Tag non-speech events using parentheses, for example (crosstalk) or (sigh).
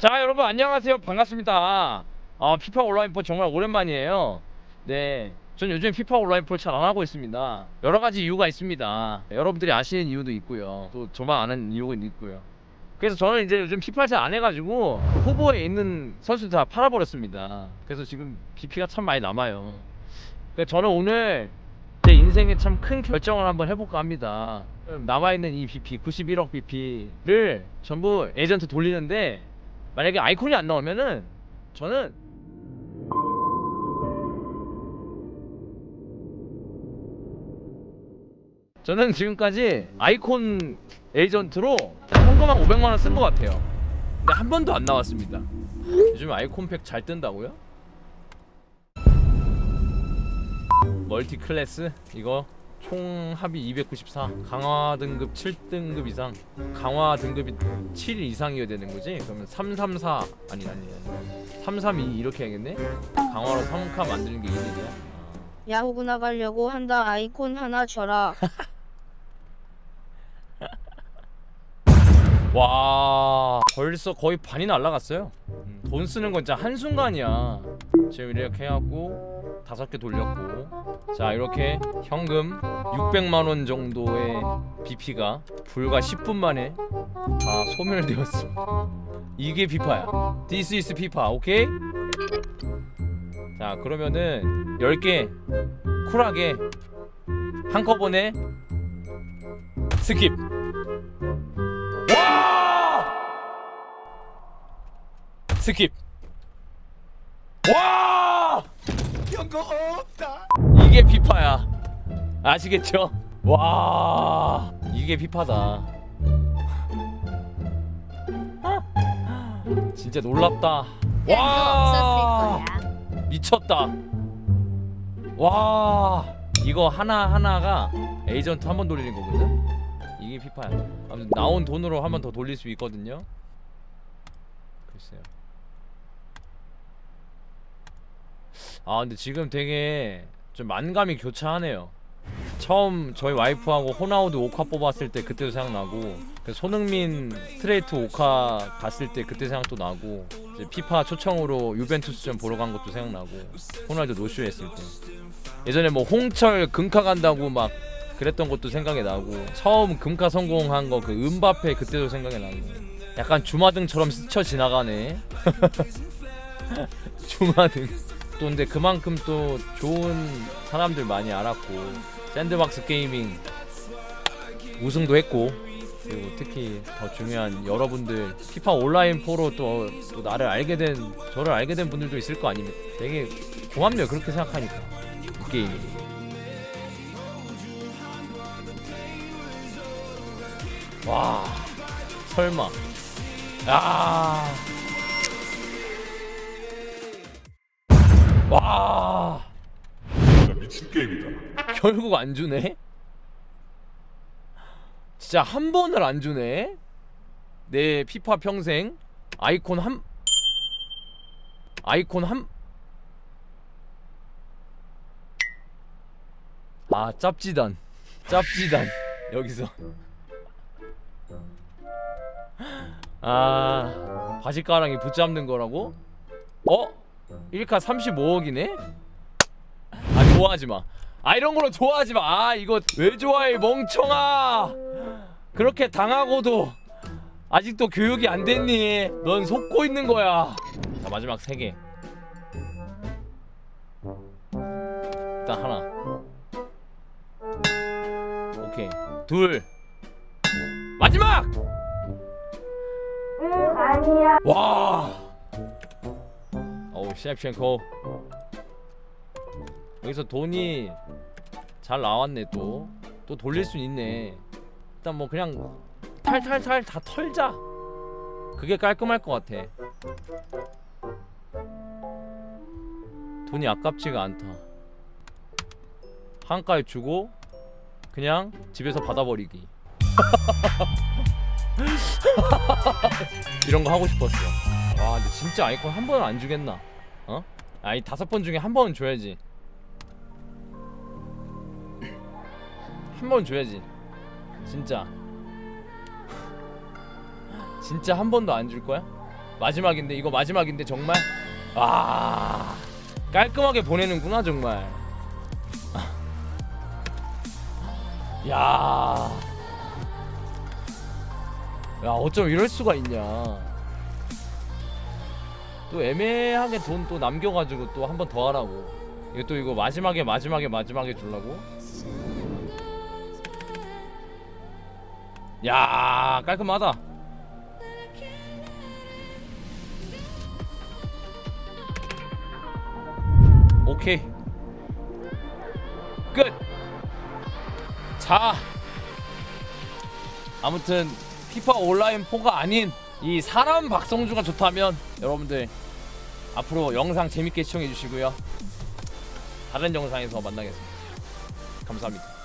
자 여러분 안녕하세요. 반갑습니다. 어, 피파 온라인 볼 정말 오랜만이에요. 네. 전 요즘 피파 온라인 볼잘안 하고 있습니다. 여러 가지 이유가 있습니다. 여러분들이 아시는 이유도 있고요. 또 저만 아는 이유가 있고요. 그래서 저는 이제 요즘 피파를 잘안 해가지고 후보에 있는 선수들 다 팔아버렸습니다. 그래서 지금 BP가 참 많이 남아요. 그래서 저는 오늘 제 인생에 참 큰 결정을 한번 해볼까 합니다. 남아있는 이 BP 91억 BP를 전부 에이전트 돌리는데 만약에 아이콘이 안 나오면은 저는 저는 지금까지 아이콘 에이전트로 현금한 500만 원 쓴 것 같아요. 근데 한 번도 안 나왔습니다. 요즘 아이콘 팩 잘 뜬다고요? 멀티 클래스 이거 총 합이 294 강화 등급 7등급 이상 강화 등급이 7 이상이어야 되는 거지? 그러면 334 아니 아니 아니. 332 이렇게 해야겠네? 강화로 3카 만드는 게 이득이야. 야호구 나가려고 한다. 아이콘 하나 줘라. (laughs) 와 벌써 거의 반이 날라갔어요. 음, 돈 쓰는 건 진짜 한순간이야. 지금 이렇게 해갖고 다섯 개 돌렸고 자 이렇게 현금 600만원 정도의 BP가 불과 10분 만에 다 소멸되었습니다 이게 피파야 This is 피파 오케이? 자 그러면은 10개 쿨하게 한꺼번에 스킵 와! 스킵. 와! 연거 없다. 이게 피파야. 아시겠죠? 와! 이게 피파다. 진짜 놀랍다. 와! 미쳤다. 와! 이거 하나 하나가 에이전트 한 번 돌리는 거거든. 이게 피파야. 아무튼 나온 돈으로 한 번 더 돌릴 수 있거든요. 글쎄요. 아 근데 지금 되게 좀 만감이 교차하네요. 처음 저희 와이프하고 호나우드 오카 뽑았을 때 그때도 생각나고 그 손흥민 스트레이트 오카 갔을 때 그때 생각도 나고 피파 초청으로 유벤투스전 보러 간 것도 생각나고 호날두 노쇼 했을 때. 예전에 뭐 홍철 금카 간다고 막 그랬던 것도 생각이 나고 처음 금카 성공한 거 그 은바페 그때도 생각이 나고. 약간 주마등처럼 스쳐 지나가네. (laughs) 주마등 또 근데 그만큼 또 좋은 사람들 많이 알았고 샌드박스 게이밍 우승도 했고 그리고 특히 더 중요한 여러분들 피파 온라인 포로 또, 또 나를 알게 된 저를 알게 된 분들도 있을 거 아닙니까? 되게 고맙네요 그렇게 생각하니까. 이 게임이 와 설마. 아. 와 진짜 미친 게임이다. 결국 안 주네 진짜 한 번을 안 주네 내 피파 평생 아이콘 한 아이콘 한 아, 짭지단. 짭지단. (laughs) 여기서. 아, 바지가랑이 붙잡는 거라고? 어? 1카 35억이네? 아, 좋아하지 마. 아, 이런 걸로 좋아하지 마. 아, 이거 왜 좋아해, 멍청아! 그렇게 당하고도 아직도 교육이 안 됐니? 넌 속고 있는 거야. 자, 마지막 3개. 일단 하나. 오케이 둘 마지막 와 어우 셰 프첸코. 여기서 돈이 잘 나왔네 또. 또 돌릴 수 있네. 일단 뭐 그냥 탈탈탈 다 털자. 그게 깔끔할 것 같아. 돈이 아깝지가 않다. 한가에 주고 그냥 집에서 받아버리기. (laughs) 이런 거 하고 싶었어. 와 근데 진짜 아이콘 한 번은 안 주겠나 어? 아 이 다섯 번 중에 한 번은 줘야지 한 번 줘야지 진짜 진짜 한 번도 안 줄 거야? 마지막인데 이거 마지막인데 정말 아 깔끔하게 보내는구나 정말 야. 야 어쩜 이럴 수가 있냐 또 애매하게 돈 또 남겨가지고 또 한 번 더 하라고. 이거 또 이거 마지막에 마지막에 마지막에 주려고? 야 깔끔하다. 오케이. 끝. 자. 아무튼 피파 온라인 4가 아닌 이 사람 박성주가 좋다면 여러분들 앞으로 영상 재밌게 시청해 주시고요. 다른 영상에서 만나겠습니다. 감사합니다